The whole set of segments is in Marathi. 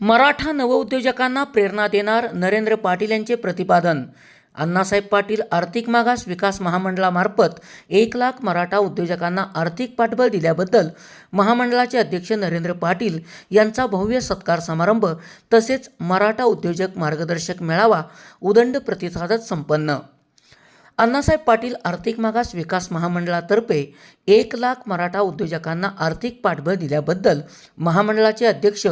मराठा नवउद्योजकांना प्रेरणा देणार नरेंद्र पाटील यांचे प्रतिपादन. अण्णासाहेब पाटील आर्थिक मागास विकास महामंडळामार्फत एक लाख मराठा उद्योजकांना आर्थिक पाठबळ दिल्याबद्दल महामंडळाचे अध्यक्ष नरेंद्र पाटील यांचा भव्य सत्कार समारंभ तसेच मराठा उद्योजक मार्गदर्शक मेळावा उदंड प्रतिसादात संपन्न. अण्णासाहेब पाटील आर्थिक मागास विकास महामंडळातर्फे एक लाख मराठा उद्योजकांना आर्थिक पाठबळ दिल्याबद्दल महामंडळाचे अध्यक्ष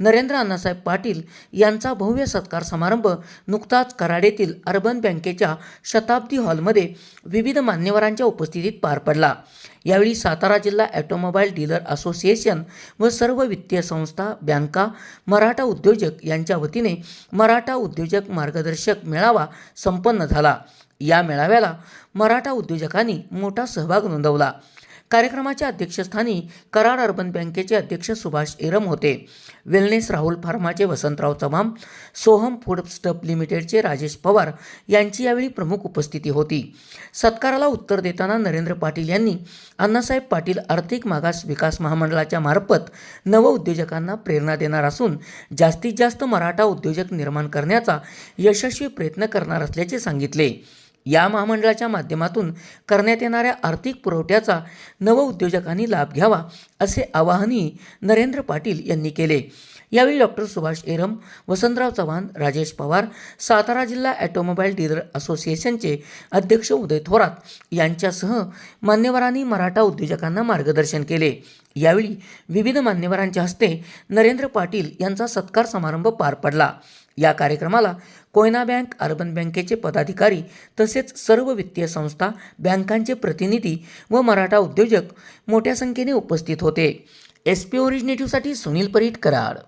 नरेंद्र अण्णासाहेब पाटील यांचा भव्य सत्कार समारंभ नुकताच कराड येथील अर्बन बँकेच्या शताब्दी हॉलमध्ये विविध मान्यवरांच्या उपस्थितीत पार पडला. यावेळी सातारा जिल्हा ॲटोमोबाईल डीलर असोसिएशन व सर्व वित्तीय संस्था बँका मराठा उद्योजक यांच्या वतीने मराठा उद्योजक मार्गदर्शक मेळावा संपन्न झाला. या मेळाव्याला मराठा उद्योजकांनी मोठा सहभाग नोंदवला. कार्यक्रमाच्या अध्यक्षस्थानी कराड अर्बन बँकेचे अध्यक्ष सुभाष एरम होते. वेलनेस राहुल फार्माचे वसंतराव चव्हाण सोहम फूड स्टप लिमिटेडचे राजेश पवार यांची यावेळी प्रमुख उपस्थिती होती. सत्काराला उत्तर देताना नरेंद्र पाटील यांनी अण्णासाहेब पाटील आर्थिक मागास विकास महामंडळाच्या मार्फत नवउद्योजकांना प्रेरणा देणार असून जास्तीत जास्त मराठा उद्योजक निर्माण करण्याचा यशस्वी प्रयत्न करणार असल्याचे सांगितले. या महामंडळाच्या माध्यमातून करण्यात येणाऱ्या आर्थिक पुरवठ्याचा नवउद्योजकांनी लाभ घ्यावा असे आवाहनही नरेंद्र पाटील यांनी केले. यावेळी डॉक्टर सुभाष एरम वसंतराव चव्हाण राजेश पवार सातारा जिल्हा ॲटोमोबाईल डीलर असोसिएशनचे अध्यक्ष उदय थोरात यांच्यासह मान्यवरांनी मराठा उद्योजकांना मार्गदर्शन केले. यावेळी विविध मान्यवरांच्या हस्ते नरेंद्र पाटील यांचा सत्कार समारंभ पार पडला. या कार्यक्रमाला कोयना बँक अर्बन बँकेचे पदाधिकारी तसेच सर्व वित्तीय संस्था बँकांचे प्रतिनिधी व मराठा उद्योजक मोठ्या संख्येने उपस्थित होते. एस पी ओरिजिनेटिव्हसाठी सुनील परीट कराड.